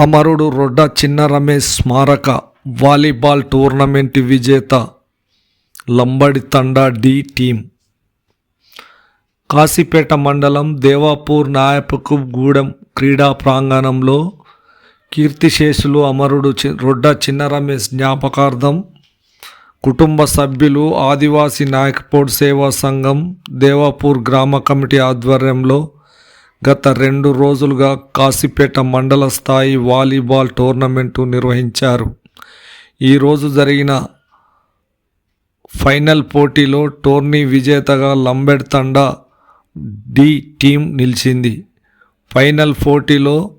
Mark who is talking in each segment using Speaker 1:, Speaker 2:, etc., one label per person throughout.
Speaker 1: అమరుడు రొడ్డ చిన్న రమేష్ స్మారక volleyball tournament విజేత లంబడి తండా డి టీం. కాశీపేట మండలం దేవాపూర్ నాయపకు గూడెం క్రీడా ప్రాంగణంలో కీర్తిశేషులు అమరుడు చి- రొడ్డ చిన్న రమేష్ జ్ఞాపకార్థం కుటుంబ సభ్యులు ఆదివాసీ నాయకపోడ్ సేవా సంఘం దేవాపూర్ గ్రామ కమిటీ ఆధ్వర్యంలో గత రెండు రోజులుగా కాశీపేట మండల స్థాయి వాలీబాల్ టోర్నమెంటు నిర్వహించారు. ఈరోజు జరిగిన ఫైనల్ పోటీలో టోర్నీ విజేతగా లంబెడ్ తండా డి టీం నిలిచింది. ఫైనల్ పోటీలో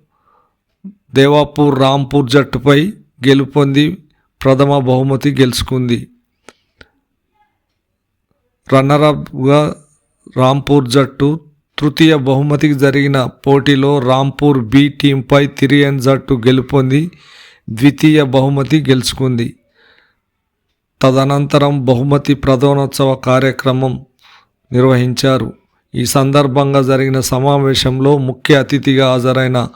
Speaker 1: దేవాపూర్ రాంపూర్ జట్టుపై గెలుపొంది ప్రథమ బహుమతి గెలుచుకుంది. రన్నరప్గా రాంపూర్ జట్టు తృతీయ బహుమతికి జరిగిన పోటీలో రాంపూర్ బి టీంపై తిరియన్ జట్టు గెలుపొంది ద్వితీయ బహుమతి గెలుచుకుంది. తదనంతరం బహుమతి ప్రధానోత్సవ కార్యక్రమం నిర్వహించారు. ఈ సందర్భంగా జరిగిన సమావేశంలో ముఖ్య అతిథిగా హాజరైన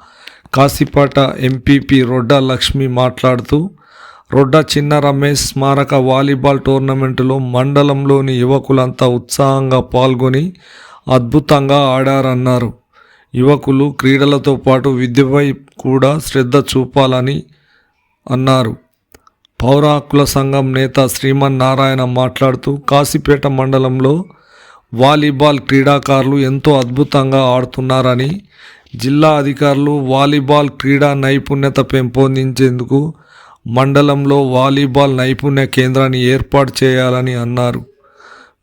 Speaker 1: కాసిపాట ఎంపీపీ రొడ్డ లక్ష్మి మాట్లాడుతూ రొడ్డ చిన్న రమేష్ స్మారక వాలీబాల్ టోర్నమెంటులో మండలంలోని యువకులంతా ఉత్సాహంగా పాల్గొని అద్భుతంగా ఆడారన్నారు. యువకులు క్రీడలతో పాటు విద్యపై కూడా శ్రద్ధ చూపాలని అన్నారు. పౌర హక్కుల సంఘం నేత శ్రీమన్ నారాయణ మాట్లాడుతూ కాశీపేట మండలంలో వాలీబాల్ క్రీడాకారులు ఎంతో అద్భుతంగా ఆడుతున్నారని జిల్లా అధికారులు వాలీబాల్ క్రీడా నైపుణ్యత పెంపొందించేందుకు మండలంలో వాలీబాల్ నైపుణ్య కేంద్రాన్ని ఏర్పాటు చేయాలని అన్నారు.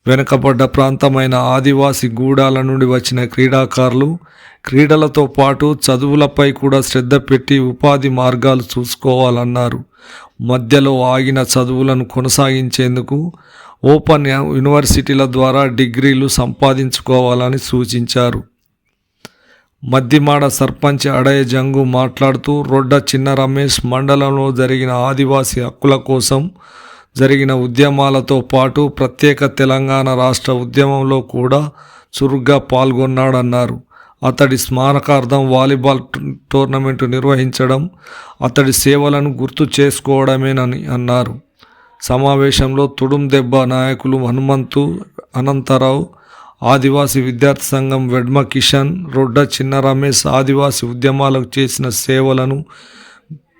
Speaker 1: వెనుకబడ్డ ప్రాంతమైన ఆదివాసి గూడాల నుండి వచ్చిన క్రీడాకారులు క్రీడలతో పాటు చదువులపై కూడా శ్రద్ధ పెట్టి ఉపాధి మార్గాలు చూసుకోవాలన్నారు. మధ్యలో ఆగిన చదువులను కొనసాగించేందుకు ఓపెన్ యూనివర్సిటీల ద్వారా డిగ్రీలు సంపాదించుకోవాలని సూచించారు. మద్దిమాడ సర్పంచ్ అడయ జంగు మాట్లాడుతూ రొడ్డ చిన్న రమేష్ మండలంలో జరిగిన ఆదివాసీ హక్కుల కోసం జరిగిన ఉద్యమాలతో పాటు ప్రత్యేక తెలంగాణ రాష్ట్ర ఉద్యమంలో కూడా చురుగ్గా పాల్గొన్నాడన్నారు. అతడి స్మారకార్థం వాలీబాల్ టోర్నమెంటు నిర్వహించడం అతడి సేవలను గుర్తు చేసుకోవడమేనని అన్నారు. సమావేశంలో తుడుం దెబ్బ నాయకులు హనుమంతు అనంతరావు ఆదివాసి విద్యార్థి సంఘం వెడ్మ కిషన్ రొడ్డ చిన్న రమేష్ ఆదివాసి ఉద్యమాలకు చేసిన సేవలను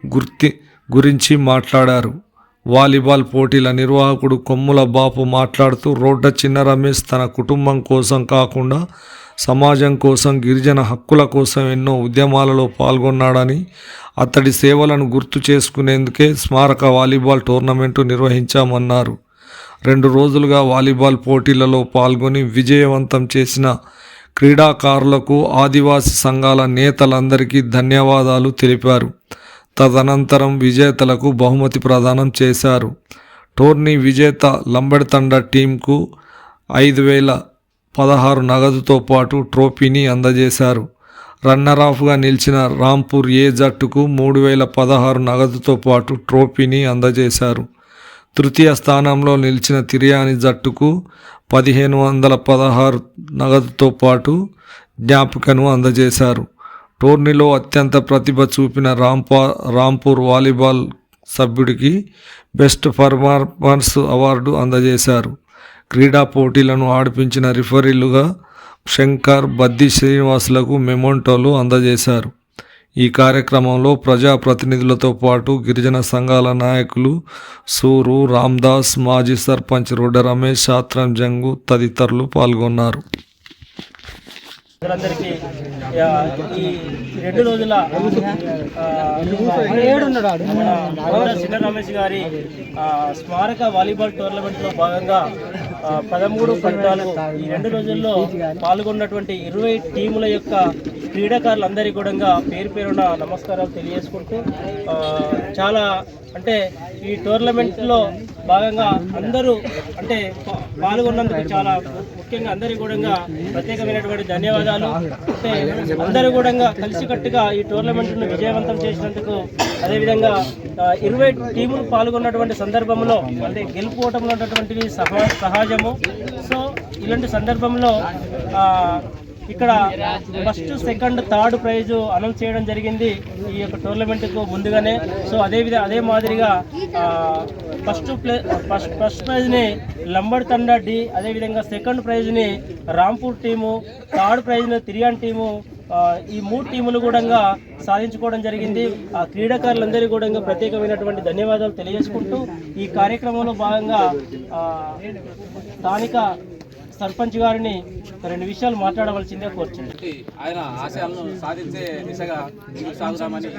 Speaker 1: గుర్తి గురించి మాట్లాడారు. వాలీబాల్ పోటీల నిర్వాహకుడు కొమ్ముల బాపు మాట్లాడుతూ రోడ్డ చిన్న రమేష్ తన కుటుంబం కోసం కాకుండా సమాజం కోసం గిరిజన హక్కుల కోసం ఎన్నో ఉద్యమాలలో పాల్గొన్నాడని అతడి సేవలను గుర్తు చేసుకునేందుకే స్మారక వాలీబాల్ టోర్నమెంటు నిర్వహించామన్నారు. రెండు రోజులుగా వాలీబాల్ పోటీలలో పాల్గొని విజయవంతం చేసిన క్రీడాకారులకు ఆదివాసీ సంఘాల నేతలందరికీ ధన్యవాదాలు తెలిపారు. తదనంతరం విజేతలకు బహుమతి ప్రదానం చేశారు. టోర్నీ విజేత లంబడితండ టీంకు ఐదు వేల పదహారు నగదుతో పాటు ట్రోఫీని అందజేశారు. రన్నర్ ఆఫ్గా నిలిచిన రాంపూర్ ఏ జట్టుకు మూడు వేల పదహారు నగదుతో పాటు ట్రోఫీని అందజేశారు. తృతీయ స్థానంలో నిలిచిన తిరియాని జట్టుకు పదిహేను వందల పదహారు నగదుతో పాటు జ్ఞాపికను అందజేశారు. టోర్నీలో అత్యంత ప్రతిభ చూపిన రాంపా రాంపూర్ వాలీబాల్ సభ్యుడికి బెస్ట్ పర్ఫార్మన్స్ అవార్డు అందజేశారు. క్రీడా పోటీలను ఆడిపించిన రిఫరీలుగా శంకర్ బద్ది శ్రీనివాసులకు మెమోంటోలు అందజేశారు. ఈ కార్యక్రమంలో ప్రజాప్రతినిధులతో పాటు గిరిజన సంఘాల నాయకులు సూరు రామ్దాస్ మాజీ సర్పంచ్ రొడ్డ రమేష్ శాత్రం జంగు తదితరులు పాల్గొన్నారు.
Speaker 2: ఈ రెండు రోజుల చిన్న రమేష్ గారి స్మారక వాలీబాల్ టోర్నమెంట్లో భాగంగా పదమూడు పద్నాలుగు ఈ రెండు రోజుల్లో పాల్గొన్నటువంటి ఇరవై టీముల యొక్క క్రీడాకారులందరికీ కూడా పేరు పేరున నమస్కారాలు తెలియజేసుకుంటూ చాలా అంటే ఈ టోర్నమెంట్లో భాగంగా అందరూ అంటే పాల్గొన్నందుకు చాలా ముఖ్యంగా అందరి కూడా ప్రత్యేకమైనటువంటి ధన్యవాదాలు. అంటే అందరూ కూడా కలిసికట్టుగా ఈ టోర్నమెంట్ను విజయవంతం చేసినందుకు అదేవిధంగా ఇరవై టీములు పాల్గొన్నటువంటి సందర్భంలో అంటే గెలుపుకోవటంలో ఉన్నటువంటివి సహజము. సో ఇలాంటి సందర్భంలో ఇక్కడ first second third prize announce చేయడం జరిగింది ఈ యొక్క టోర్నమెంట్కు ముందుగానే. సో అదే విధ అదే మాదిరిగా ఫస్ట్ ప్లే ఫస్ట్ ఫస్ట్ ప్రైజ్ని లంబడ్ తండా డి అదేవిధంగా సెకండ్ ప్రైజ్ని రాంపూర్ టీము థర్డ్ ప్రైజ్ని తిరియాన్ టీము ఈ మూడు టీములు కూడా సాధించుకోవడం జరిగింది. ఆ క్రీడాకారులందరికీ కూడా ప్రత్యేకమైనటువంటి ధన్యవాదాలు తెలియజేసుకుంటూ ఈ కార్యక్రమంలో భాగంగా స్థానిక సర్పంచ్ గారిని రెండు విషయాలు మాట్లాడవలసిందే
Speaker 3: కాబట్టి ఆయన ఆశయాలను సాధించే దిశగా సాగుదామని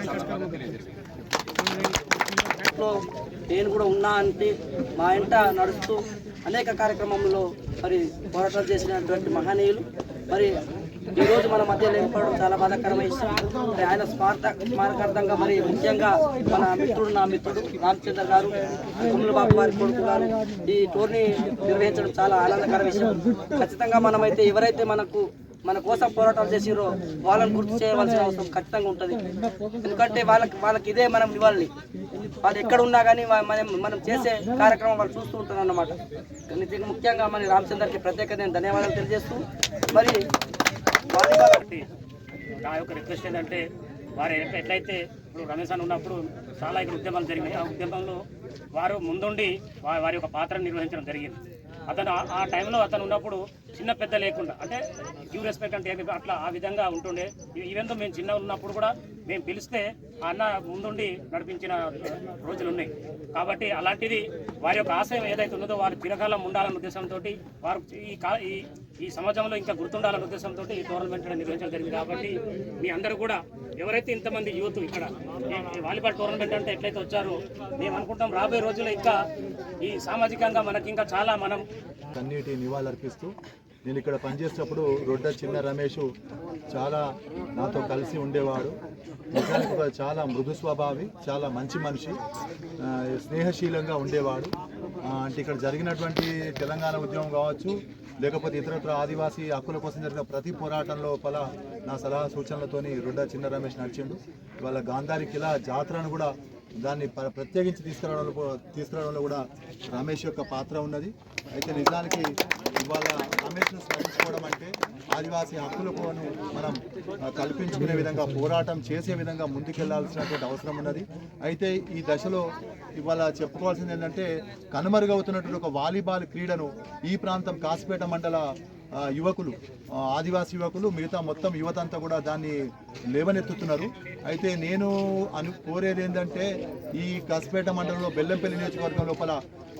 Speaker 4: నేను కూడా ఉన్నా అంటే మా ఇంట నడుస్తూ అనేక కార్యక్రమంలో మరి పోరాటాలు చేసినటువంటి మహనీయులు మరి ఈరోజు మన మధ్య లేకపోవడం చాలా బాధాకరమైన విషయం. మరి ఆయన స్మారక స్మారకార్థంగా మరి ముఖ్యంగా మన మిత్రుడు నా మిత్రుడు రామచంద్ర గారు కుమ్ముల బాబు వారి కొడుకు గారు ఈ టోర్నీ నిర్వహించడం చాలా ఆనందకర విషయం. ఖచ్చితంగా మనమైతే ఎవరైతే మనకు మన కోసం పోరాటాలు చేసిరో వాళ్ళని గుర్తు చేయవలసిన అవసరం ఖచ్చితంగా ఉంటుంది. ఎందుకంటే వాళ్ళకి వాళ్ళకి ఇదే మనం ఇవ్వాలి. వాళ్ళు ఎక్కడ ఉన్నా కానీ మనం మనం చేసే కార్యక్రమం వాళ్ళు చూస్తూ ఉంటారు అన్నమాట దీనికి ముఖ్యంగా మన రామచంద్రకి ప్రత్యేక నేను ధన్యవాదాలు తెలియజేస్తూ మరి
Speaker 5: కాబట్టి నా యొక్క రిక్వెస్ట్ ఏంటంటే వారు ఎట్లయితే ఇప్పుడు రమేష్ అని ఉన్నప్పుడు చాలా ఇక్కడ ఉద్యమాలు జరిగినాయి. ఆ ఉద్యమంలో వారు ముందుండి వారి యొక్క పాత్రను నిర్వహించడం జరిగింది. అతను ఆ- ఆ టైంలో అతను ఉన్నప్పుడు చిన్న పెద్ద లేకుండా అంటే డ్యూ రెస్పెక్ట్ అంటే అట్లా ఆ విధంగా ఉంటుండే. ఈవెన్ మేము చిన్న ఉన్నప్పుడు కూడా మేము పిలిస్తే అన్న ముందుండి నడిపించిన రోజులు ఉన్నాయి కాబట్టి అలాంటిది వారి యొక్క ఆశయం ఏదైతే ఉన్నదో వారు చిరకాలం ఉండాలన్న ఉద్దేశంతో వారు ఈ కా ఈ ఈ సమాజంలో ఇంకా గుర్తుండాలన్న ఉద్దేశంతో ఈ టోర్నమెంట్ నిర్వహించడం జరిగింది. కాబట్టి మీ అందరూ కూడా ఎవరైతే ఇంతమంది యూత్ ఇక్కడ ఈ- వాలీబాల్ టోర్నమెంట్ అంటే ఎట్లయితే వచ్చారో మేము అనుకుంటాం రాబోయే రోజుల్లో ఇంకా ఈ సామాజికంగా మనకి ఇంకా చాలా మనం
Speaker 6: కన్నీటి నివాళులర్పిస్తూ నేను ఇక్కడ పనిచేసేటప్పుడు రొడ్డ చిన్న రమేష్ చాలా నాతో కలిసి ఉండేవాడు. నిజానికి చాలా మృదు స్వభావి చాలా మంచి మనిషి స్నేహశీలంగా ఉండేవాడు. అంటే ఇక్కడ జరిగినటువంటి తెలంగాణ ఉద్యమం కావచ్చు లేకపోతే ఇతరత్ర ఆదివాసీ హక్కుల కోసం జరిగిన ప్రతి పోరాటంలో పల నా సలహా సూచనలతోని రొడ్డ చిన్న రమేష్ నడిచిండు. ఇవాళ గాంధారి కిలా జాతరను కూడా దాన్ని ప్ర- ప్రత్యేకించి తీసుకురావడంలో తీసుకురావడంలో కూడా రమేష్ యొక్క పాత్ర ఉన్నది. అయితే నిజానికి ఇవాళ కమిషన్ స్మరించుకోవడం అంటే ఆదివాసీ హక్కులకు మనం కల్పించుకునే విధంగా పోరాటం చేసే విధంగా ముందుకెళ్ళాల్సినటువంటి అవసరం ఉన్నది. అయితే ఈ దశలో ఇవాళ చెప్పుకోవాల్సింది ఏంటంటే కనుమరుగవుతున్నటువంటి ఒక వాలీబాల్ క్రీడను ఈ ప్రాంతం కాసిపేట మండల యువకులు ఆదివాసీ యువకులు మిగతా మొత్తం యువత అంతా కూడా దాన్ని లేవనెత్తుతున్నారు. అయితే నేను అను కోరేది ఏంటంటే ఈ కసిపేట మండలంలో బెల్లంపల్లి నియోజకవర్గం లోపల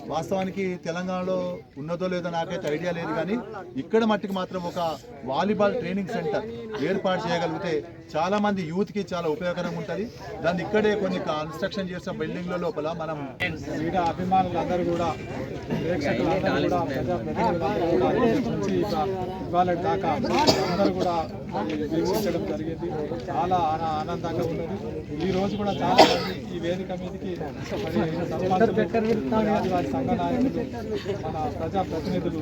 Speaker 6: వాస్తవానికి తెలంగాణలో ఉన్నదో లేదో నాకైతే ఐడియా లేదు కానీ ఇక్కడ మట్టికి మాత్రం ఒక వాలీబాల్ ట్రైనింగ్ సెంటర్ ఏర్పాటు చేయగలిగితే చాలా మంది యూత్కి చాలా ఉపయోగకరంగా ఉంటుంది. దాన్ని ఇక్కడే కొన్ని కన్స్ట్రక్షన్ చేసిన బిల్డింగ్ల లోపల మనం
Speaker 7: క్రీడా అభిమానులందరూ కూడా ఇవాళ దాకా అందరూ కూడా వీక్షించడం జరిగింది. చాలా ఆన- ఆనందంగా ఉన్నది. ఈ రోజు కూడా చాలా మంది ఈ వేదిక మీదకి మరి సంఘ నాయకులు మన ప్రజాప్రతినిధులు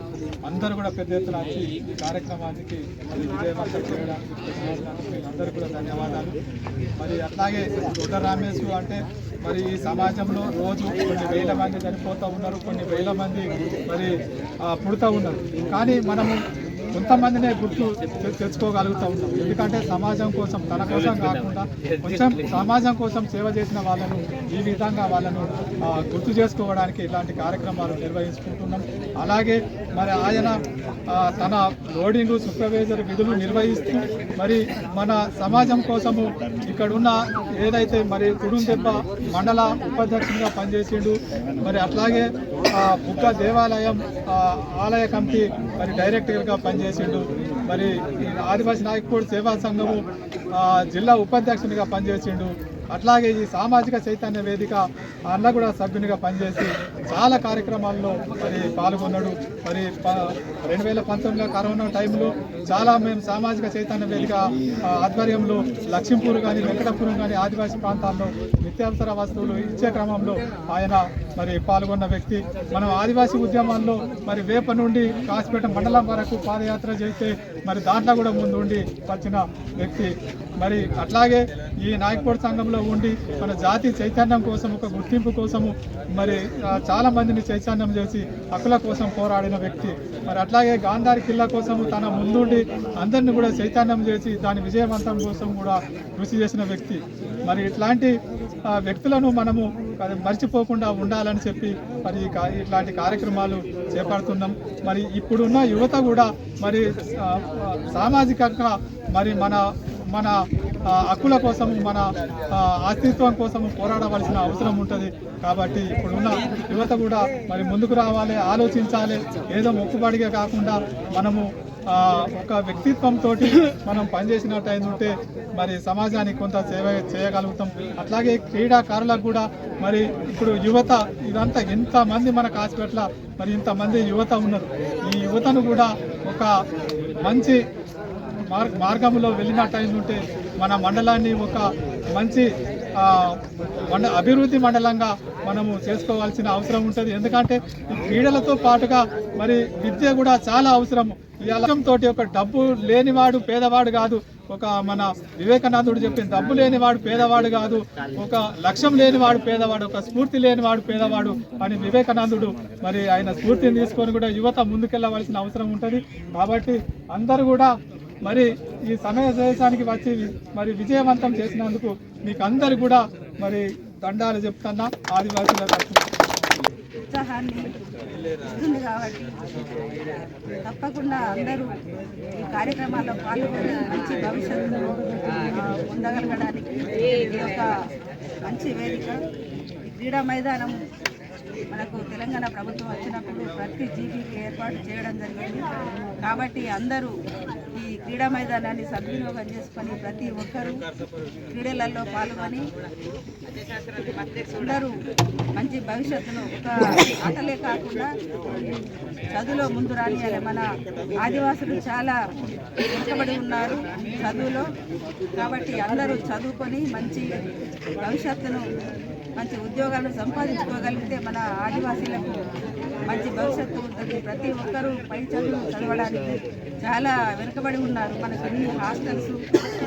Speaker 7: అందరూ కూడా పెద్ద ఎత్తున వచ్చి ఈ కార్యక్రమానికి మరి విజయవంతం చేయడానికి అందరూ కూడా ధన్యవాదాలు. మరి అట్లాగే దొడ్డ రామేశ్ అంటే మరి ఈ సమాజంలో రోజు కొన్ని వేల మంది చనిపోతూ ఉన్నారు కొన్ని వేల మంది మరి పుడుతూ ఉన్నారు. కానీ మనము కొంతమందినే గుర్తు తెచ్చుకోగలుగుతూ ఉన్నాం. ఎందుకంటే సమాజం కోసం తన కోసం కాకుండా కొంచెం సమాజం కోసం సేవ చేసిన వాళ్ళను ఈ విధంగా వాళ్ళను గుర్తు చేసుకోవడానికి ఇలాంటి కార్యక్రమాలు నిర్వహించుకుంటున్నాం. అలాగే మరి ఆయన తన లోడింగ్ సూపర్వైజర్ విధులు నిర్వహిస్తూ మరి మన సమాజం కోసము ఇక్కడున్న ఏదైతే మరి కుడుందెబ్బ మండల ఉపాధ్యక్షుడిగా పనిచేసిండు మరి అట్లాగే బుగ్గ దేవాలయం ఆలయ కమిటీ మరి డైరెక్టర్గా పనిచేసిండు మరి ఆదివాసీ నాయకుడు సేవా సంఘము జిల్లా ఉపాధ్యక్షునిగా పనిచేసిండు. అట్లాగే ఈ సామాజిక చైతన్య వేదిక అన్న కూడా సభ్యునిగా పనిచేసి చాలా కార్యక్రమాల్లో మరి పాల్గొన్నాడు. మరి ప- రెండు వేల పంతొమ్మిదిలో కరోనా టైంలో చాలా మేము సామాజిక చైతన్య వేదిక ఆధ్వర్యంలో లక్ష్మీపూర్ కానీ వెంకటపురం కానీ ఆదివాసీ ప్రాంతాల్లో నిత్యావసర వస్తువులు ఇచ్చే క్రమంలో ఆయన మరి పాల్గొన్న వ్యక్తి. మనం ఆదివాసీ ఉద్యమాల్లో మరి వేప నుండి కాసిపేట మండలం వరకు పాదయాత్ర చేస్తే మరి దాంట్లో కూడా ముందుండి వచ్చిన వ్యక్తి. మరి అట్లాగే ఈ నాయకుడు సంఘంలో ఉండి మన జాతి చైతన్యం కోసం ఒక గుర్తింపు కోసము మరి చాలా మందిని చైతన్యం చేసి హక్కుల కోసం పోరాడిన వ్యక్తి. మరి అట్లాగే గాంధారి కిల్లా కోసము తన ముందుండి అందరిని కూడా చైతన్యం చేసి దాని విజయవంతం కోసం కూడా కృషి చేసిన వ్యక్తి. మరి ఇట్లాంటి వ్యక్తులను మనము అది మర్చిపోకుండా ఉండాలని చెప్పి మరి కా- ఇట్లాంటి కార్యక్రమాలు చేపడుతున్నాం. మరి ఇప్పుడున్న యువత కూడా మరి సామాజికంగా మరి మన మన హక్కుల కోసం మన అస్తిత్వం కోసం పోరాడవలసిన అవసరం ఉంటుంది. కాబట్టి ఇప్పుడున్న యువత కూడా మరి ముందుకు రావాలి ఆలోచించాలి. ఏదో మొక్కుబడిగా కాకుండా మనము ఒక వ్యక్తిత్వంతో మనం పనిచేసినట్టు అయిందంటే మరి సమాజానికి కొంత సేవ చేయగలుగుతాం. అట్లాగే క్రీడాకారులకు కూడా మరి ఇప్పుడు యువత ఇదంతా ఎంతమంది మన కాసిపెట్ల మరి ఇంతమంది యువత ఉన్నారు. ఈ యువతను కూడా ఒక మంచి మార్గంలో వెళ్ళినట్టు అయిందంటే మన మండలాన్ని ఒక మంచి మండ అభివృద్ధి మండలంగా మనము చేసుకోవాల్సిన అవసరం ఉంటుంది. ఎందుకంటే ఈ క్రీడలతో పాటుగా మరి విద్య కూడా చాలా అవసరం. ఈ అలకంతో ఒక డబ్బు లేనివాడు పేదవాడు కాదు. ఒక మన వివేకానందుడు చెప్పిన డబ్బు లేనివాడు పేదవాడు కాదు. ఒక లక్ష్యం లేనివాడు పేదవాడు ఒక స్ఫూర్తి లేనివాడు పేదవాడు అని వివేకానందుడు మరి ఆయన స్ఫూర్తిని తీసుకొని కూడా యువత ముందుకెళ్ళవలసిన అవసరం ఉంటుంది. కాబట్టి అందరూ కూడా మరి ఈ సమయ దేశానికి వచ్చి మరి విజయవంతం చేసినందుకు మీకు అందరు కూడా మరి దండాలు చెప్తున్నా ఆదివాసుల
Speaker 8: ఉత్సాహాన్ని ఇస్తుంది కాబట్టి తప్పకుండా అందరూ ఈ కార్యక్రమాల్లో పాల్గొని మంచి భవిష్యత్తును పొందగలగడానికి ఇది ఒక మంచి వేదిక. క్రీడా మైదానం మనకు తెలంగాణ ప్రభుత్వం వచ్చినప్పుడు ప్రతి జీబీకి ఏర్పాటు చేయడం జరిగింది. కాబట్టి అందరూ క్రీడా మైదానాన్ని సద్వినియోగం చేసుకొని ప్రతి ఒక్కరూ క్రీడలలో పాల్గొని అందరూ మంచి భవిష్యత్తును ఒక ఆటలే కాకుండా చదువులో ముందు రానియాలి. మన ఆదివాసులు చాలా వెనుకబడి ఉన్నారు చదువులో. కాబట్టి అందరూ చదువుకొని మంచి భవిష్యత్తును మంచి ఉద్యోగాలను సంపాదించుకోగలిగితే మన ఆదివాసీలకు మంచి భవిష్యత్తు ఉంటుంది. ప్రతి ఒక్కరూ పై చదువు చదవడానికి చాలా వెనుకబడి ఉన్నారు. మనకు ఎన్ని హాస్టల్స్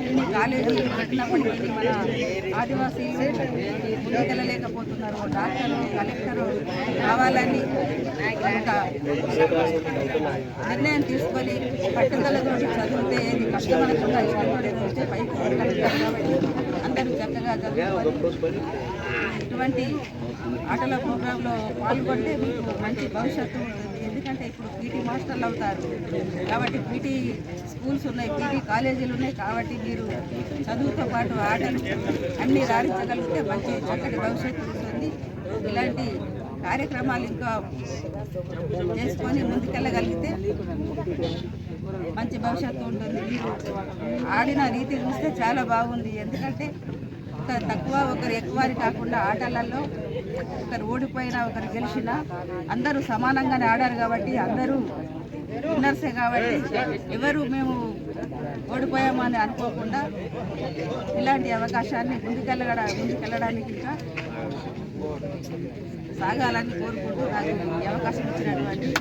Speaker 8: ఎన్ని కాలేజీలు పెట్టినప్పటికీ మన ఆదివాసీలు ముందుకెళ్ళలేకపోతున్నారు ఓ డాక్టరు కలెక్టరు కావాలని నిర్ణయం తీసుకొని పట్టుదలతో చదివితే ఏది కష్టపడకుండా ఇష్టపడేది వస్తే పైకి అందరూ చక్కగా చదువుకోవాలి ఇటువంటి ఆటల ప్రోగ్రాంలో పాల్గొంటే మీకు మంచి భవిష్యత్తు ఉంటుంది. ఎందుకంటే ఇప్పుడు పీటీ మాస్టర్లు అవుతారు. కాబట్టి పీటీ స్కూల్స్ ఉన్నాయి పీటీ కాలేజీలు ఉన్నాయి కాబట్టి మీరు చదువుతో పాటు ఆటలు అన్నీ రాణించగలిగితే మంచి చక్కటి భవిష్యత్తు ఉంటుంది ఇలాంటి కార్యక్రమాలు ఇంకా చేసుకొని ముందుకెళ్ళగలిగితే మంచి భవిష్యత్తు ఉంటుంది. మీరు ఆడిన రీతి చూస్తే చాలా బాగుంది. ఎందుకంటే ఒక తక్కువ ఒకరు ఎక్కువ కాకుండా ఆటలలో ఒకరు ఓడిపోయినా ఒకరు గెలిచినా అందరూ సమానంగానే ఆడారు కాబట్టి అందరూ విన్నర్సే కాబట్టి ఎవరు మేము ఓడిపోయామని అనుకోకుండా ఇలాంటి అవకాశాన్ని ముందుకెళ్ళగడ ముందుకెళ్ళడానికి ఇంకా సాగాలని కోరుకుంటూ నాకు అవకాశం ఇచ్చినటువంటి